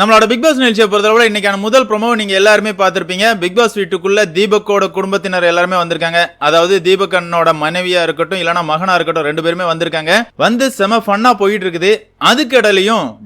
நம்மளோட big pass நிகழ்ச்சியை பொறுத்தளவுல இன்னைக்கான முதல் ப்ரொமோ நீங்க எல்லாருமே பார்த்திருப்பீங்க. பிக் பாஸ் வீட்டுக்குள்ள தீபக்கோட குடும்பத்தினர் எல்லாருமே வந்திருக்காங்க. அதாவது தீபக் அண்ணனோட மனைவியா இருக்கட்டும் இல்லைனா மகனா இருக்கட்டும் ரெண்டு பேருமே வந்திருக்காங்க. வந்து செம ஃபன்னா போயிட்டு இருக்குது அதுக்கு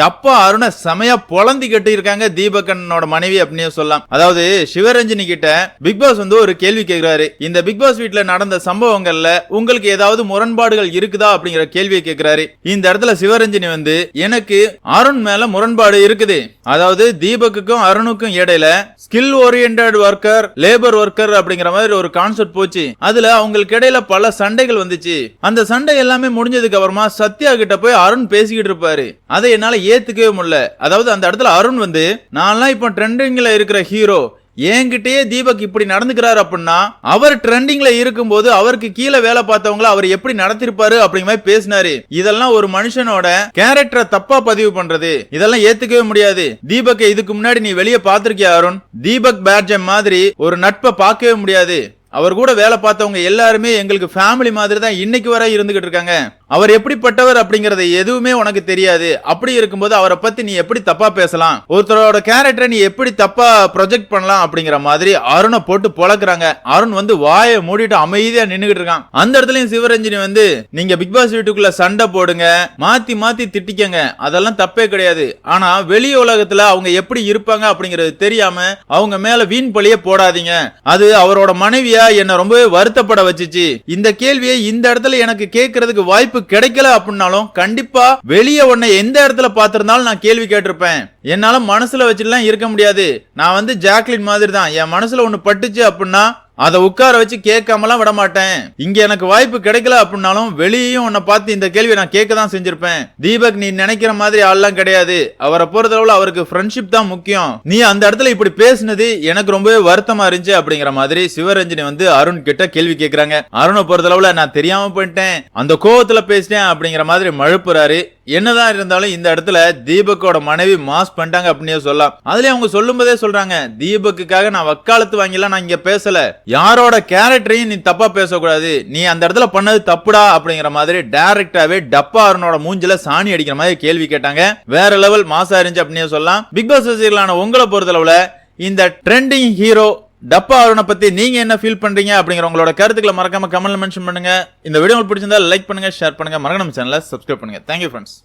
டப்பா அருண செமையா பொழந்து கட்டி இருக்காங்க தீபகண்ணனோட மனைவி அப்படின்னு சொல்லலாம். அதாவது சிவரஞ்சனி கிட்ட பிக் பாஸ் வந்து ஒரு கேள்வி கேட்கிறாரு. இந்த பிக் பாஸ் வீட்டுல நடந்த சம்பவங்கள்ல உங்களுக்கு ஏதாவது முரண்பாடுகள் இருக்குதா அப்படிங்கிற கேள்வியை கேட்கிறாரு. இந்த இடத்துல சிவரஞ்சனி வந்து எனக்கு அருண் மேல முரண்பாடு இருக்குது. அதாவது தீபக்குக்கும் அருணுக்கும் இடையில skill oriented worker labour worker அப்படிங்கிற மாதிரி ஒரு கான்செப்ட் போச்சு. அதுல அவங்களுக்கு இடையில பல சண்டைகள் வந்துச்சு. அந்த சண்டை எல்லாமே முடிஞ்சதுக்கு அப்புறமா சத்யா கிட்ட போய் அருண் பேசிக்கிட்டு இருப்பாரு. அதை என்னால ஏத்துக்கவே முடியல. அதாவது அந்த இடத்துல அருண் வந்து நான்லாம் இப்போ ட்ரெண்டிங்ல இருக்கிற ஹீரோ என்கிட்டயே தீபக் இப்படி நடந்துக்கிறாரு அப்படின்னா அவர் ட்ரெண்டிங்ல இருக்கும்போது அவருக்கு கீழே வேலை பார்த்தவங்கள அவர் எப்படி நடத்திருப்பாரு அப்படிங்கிற மாதிரி பேசினாரு. இதெல்லாம் ஒரு மனுஷனோட கேரக்டரை தப்பா பதிவு பண்றது. இதெல்லாம் ஏத்துக்கவே முடியாது. தீபக்கை இதுக்கு முன்னாடி நீ வெளியே பார்த்திருக்கியா அருண்? தீபக் பேட்ஜம் மாதிரி ஒரு நட்பை பார்க்கவே முடியாது. அவர் கூட வேலை பார்த்தவங்க எல்லாருமே எங்களுக்கு ஃபேமிலி மாதிரி தான் இன்னைக்கு வரை இருந்துகிட்டு இருக்காங்க. அவர் எப்படிப்பட்டவர் அப்படிங்கறது எதுவுமே உனக்கு தெரியாது. அப்படி இருக்கும்போது அவரை பத்தி நீ எப்படி தப்பா பேசலாம்? ஒருத்தரோட கேரக்டரை நீ எப்படி தப்பா ப்ரொஜெக்ட் பண்ணலாம் அப்படிங்கிற மாதிரி அருணை போட்டு பொழக்குறாங்க. அருண் வந்து வாயை மூடிட்டு அமைதியா நின்னுகிட்டு இருக்கான். அந்த இடத்துலயும் சிவரஞ்சனி வந்து நீங்க பிக் பாஸ் வீட்டுக்குள்ள சண்டை போடுங்க மாத்தி மாத்தி திட்டிக்கங்க. அதெல்லாம் தப்பே கிடையாது. ஆனா வெளி உலகத்துல அவங்க எப்படி இருப்பாங்க அப்படிங்கறது தெரியாம அவங்க மேல வீண் பழிய போடாதீங்க. அது அவரோட மனைவியா என்ன ரொம்பவே வருத்தப்பட வச்சுச்சு. இந்த கேள்வியை இந்த இடத்துல எனக்கு கேட்கறதுக்கு வாய்ப்பு கிடைக்கல அப்படின்னாலும் கண்டிப்பா வெளியே உன்னை எந்த இடத்துல பார்த்திருந்தாலும் நான் கேள்வி கேட்டிருப்பேன். என்னால மனசுல வச்சுட்டுலாம் இருக்க முடியாது. நான் வந்து ஜாக்லின் மாதிரி தான் என் மனசுல ஒன்னு பட்டுச்சு அப்படின்னா அதை உட்கார வச்சு கேட்காமலாம் விட மாட்டேன் இங்க எனக்கு வாய்ப்பு கிடைக்கல அப்படின்னாலும் வெளியும் உன்னை பார்த்து இந்த கேள்வி நான் கேட்க தான் செஞ்சிருப்பேன். தீபக் நீ நினைக்கிற மாதிரி ஆள்லாம் கிடையாது. அவரை பொறுத்தளவுல அவருக்கு ஃப்ரெண்ட்ஷிப் தான் முக்கியம். நீ அந்த இடத்துல இப்படி பேசுனது எனக்கு ரொம்பவே வருத்தமா இருந்துச்சு அப்படிங்கிற மாதிரி சிவரஞ்சனி வந்து அருண் கிட்ட கேள்வி கேட்கிறாங்க அருணை பொறுத்தளவுல நான் தெரியாம போயிட்டேன். அந்த கோவத்துல பேசிட்டேன் அப்படிங்கிற மாதிரி மழுப்புறாரு. என்னதான் இருந்தாலும் இந்த இடத்துல தீபக்கோட மனைவி மாஸ் பண்ணிட்டாங்க அப்படின்னே சொல்லலாம். அதுலயே அவங்க சொல்லும் போதே சொல்றாங்க தீபக்குக்காக நான் வக்காலத்து வாங்கிலாம் நான் இங்க பேசல. யாரோட கேரக்டரையும் நீ தப்பா பேசக்கூடாது. நீ அந்த இடத்துல பண்ணது தப்புடா அப்படிங்கிற மாதிரி டைரக்டாவே டப்பா அருணோட மூஞ்சில சாணி அடிக்கிற மாதிரி கேள்வி கேட்டாங்க. வேற லெவல் மாசா இருந்துச்சு அப்படின்னு சொல்லலாம். பிக் பாஸ் ரசிகர்களான உங்களை பொறுத்தளவுல இந்த ட்ரெண்டிங் ஹீரோ டப்பா அருணை பத்தி நீங்க என்ன ஃபீல் பண்றீங்க அப்படிங்கிற உங்களோட கருத்துக்களை மறக்காம கமெண்ட்ல மென்ஷன் பண்ணுங்க. இந்த வீடியோ உங்களுக்கு பிடிச்சிருந்தா லைக் பண்ணுங்க ஷேர் பண்ணுங்க. மறக்காம சேனலை சப்ஸ்கிரைப் பண்ணுங்க. Thank you friends